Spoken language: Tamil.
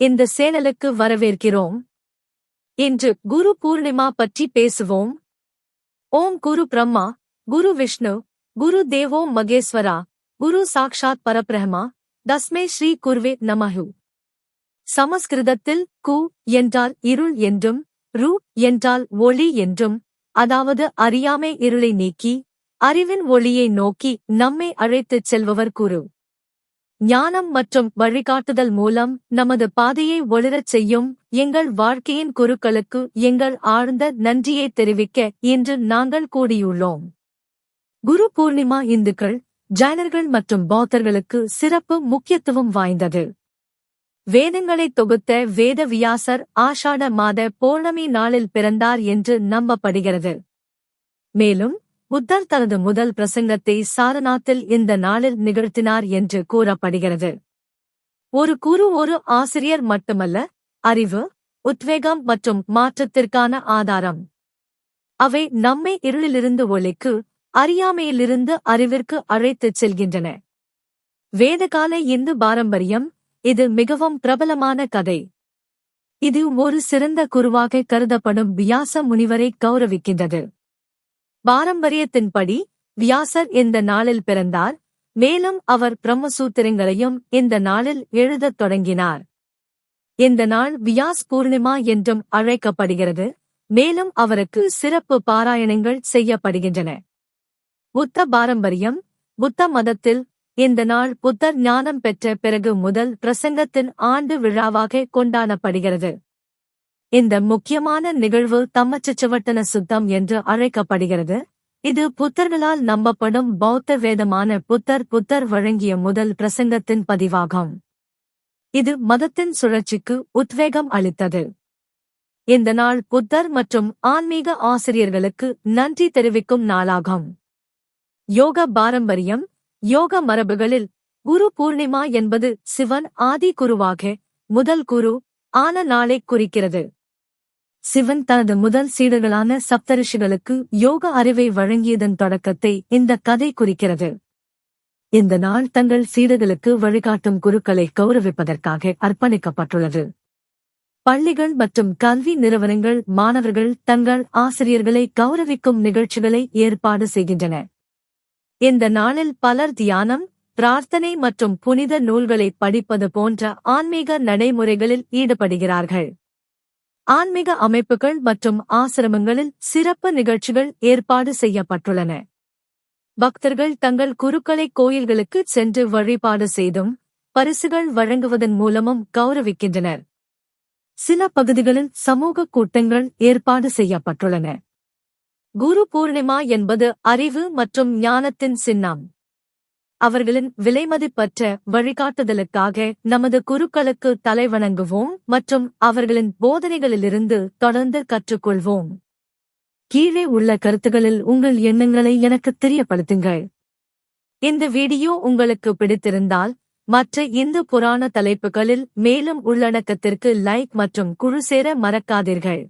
இந்த சேனலுக்கு வரவேற்கிறோம். இன்று குரு பூர்ணிமா பற்றி பேசுவோம். ஓம் குரு பிரம்மா குரு விஷ்ணு குரு தேவோ மகேஸ்வரா குரு சாக்ஷாத் பரபிரஹ்மா தஸ்மே ஸ்ரீ குர்வே நமஹு. சமஸ்கிருதத்தில் கு என்றால் இருள் என்றும் ரு என்றால் ஒளி என்றும் அதாவது அறியாமை இருளை நீக்கி அறிவின் ஒளியை நோக்கி நம்மை அழைத்துச் செல்பவர் குரு. ஞானம் மற்றும் வழிகாட்டுதல் மூலம் நமது பாதையை ஒளிரச் செய்யும் எங்கள் வாழ்க்கையின் குருக்களுக்கு எங்கள் ஆழ்ந்த நன்றியை தெரிவிக்க இன்று நாங்கள் கூடியுள்ளோம். குரு பூர்ணிமா இந்துக்கள் ஜைனர்கள் மற்றும் பௌத்தர்களுக்கு சிறப்பு முக்கியத்துவம் வாய்ந்தது. வேதங்களை தொகுத்த வேதவியாசர் ஆஷாட மாத பௌர்ணமி நாளில் பிறந்தார் என்று நம்பப்படுகிறது. மேலும் புத்தர் தனது முதல் பிரசங்கத்தை சாரநாத்தில் இந்த நாளில் நிகழ்த்தினார் என்று கூறப்படுகிறது. ஒரு குரு ஒரு ஆசிரியர் மட்டுமல்ல அறிவு உத்வேகம் மற்றும் மாற்றத்திற்கான ஆதாரம். அவை நம்மை இருளிலிருந்து ஒளிக்கு அறியாமையிலிருந்து அறிவிற்கு அழைத்துச் செல்கின்றன. வேதகால இந்து பாரம்பரியம் இது மிகவும் பிரபலமான கதை. இது ஒரு சிறந்த குருவாக கருதப்படும் வியாச முனிவரை கௌரவிக்கின்றது. பாரம்பரியத்தின்படி வியாசர் இந்த நாளில் பிறந்தார். மேலும் அவர் பிரம்மசூத்திரங்களையும் இந்த நாளில் எழுதத் தொடங்கினார். இந்த நாள் வியாஸ் பூர்ணிமா என்றும் அழைக்கப்படுகிறது. மேலும் அவருக்கு சிறப்பு பாராயணங்கள் செய்யப்படுகின்றன. புத்த பாரம்பரியம் புத்த மதத்தில் இந்த நாள் புத்தர் ஞானம் பெற்ற பிறகு முதல் பிரசங்கத்தின் ஆண்டு விழாவாக கொண்டாடப்படுகிறது. இந்த முக்கியமான நிகழ்வு தம்மச்சவட்டன சுத்தம் என்று அழைக்கப்படுகிறது. இது புத்தர்களால் நம்பப்படும் பௌத்த வேதமான புத்தர் புத்தர் வழங்கிய முதல் பிரசங்கத்தின் பதிவாகும். இது மதத்தின் சுழற்சிக்கு உத்வேகம் அளித்தது. இந்த நாள் புத்தர் மற்றும் ஆன்மீக ஆசிரியர்களுக்கு நன்றி தெரிவிக்கும் நாளாகும். யோக பாரம்பரியம் யோக மரபுகளில் குரு பூர்ணிமா என்பது சிவன் ஆதி குருவாக முதல் குரு ஆன நாளை குறிக்கிறது. சிவன் தனது முதல் சீடர்களான சப்தரிஷிகளுக்கு யோக அறிவை வழங்கியதன் தொடக்கத்தை இந்த கதை குறிக்கிறது. இந்த நாள் தங்கள் சீடர்களுக்கு வழிகாட்டும் குருக்களை கௌரவிப்பதற்காக அர்ப்பணிக்கப்பட்டுள்ளது. பள்ளிகள் மற்றும் கல்வி நிறுவனங்கள் மாணவர்கள் தங்கள் ஆசிரியர்களை கௌரவிக்கும் நிகழ்ச்சிகளை ஏற்பாடு செய்கின்றன. இந்த நாளில் பலர் தியானம் பிரார்த்தனை மற்றும் புனித நூல்களை படிப்பது போன்ற ஆன்மீக நடைமுறைகளில் ஈடுபடுகிறார்கள். ஆன்மீக அமைப்புகள் மற்றும் ஆசிரமங்களில் சிறப்பு நிகழ்ச்சிகள் ஏற்பாடு செய்யப்பட்டுள்ளன. பக்தர்கள் தங்கள் குருக்களை கோயில்களுக்கு சென்று வழிபாடு செய்தும் பரிசுகள் வழங்குவதன் மூலமும் கௌரவிக்கின்றனர். சில பகுதிகளில் சமூக கூட்டங்கள் ஏற்பாடு செய்யப்பட்டுள்ளன. குரு பூர்ணிமா என்பது அறிவு மற்றும் ஞானத்தின் சின்னம். அவர்களின் விலைமதிப்பற்ற வழிகாட்டுதலுக்காக நமது குருக்களுக்கு தலைவணங்குவோம் மற்றும் அவர்களின் போதனைகளிலிருந்து தொடர்ந்து கற்றுக்கொள்வோம். கீழே உள்ள கருத்துகளில் உங்கள் எண்ணங்களை எனக்கு தெரியப்படுத்துங்கள். இந்த வீடியோ உங்களுக்கு பிடித்திருந்தால் மற்ற இந்து புராண தலைப்புகளில் மேலும் உள்ளடக்கத்திற்கு லைக் மற்றும் குழு சேர மறக்காதீர்கள்.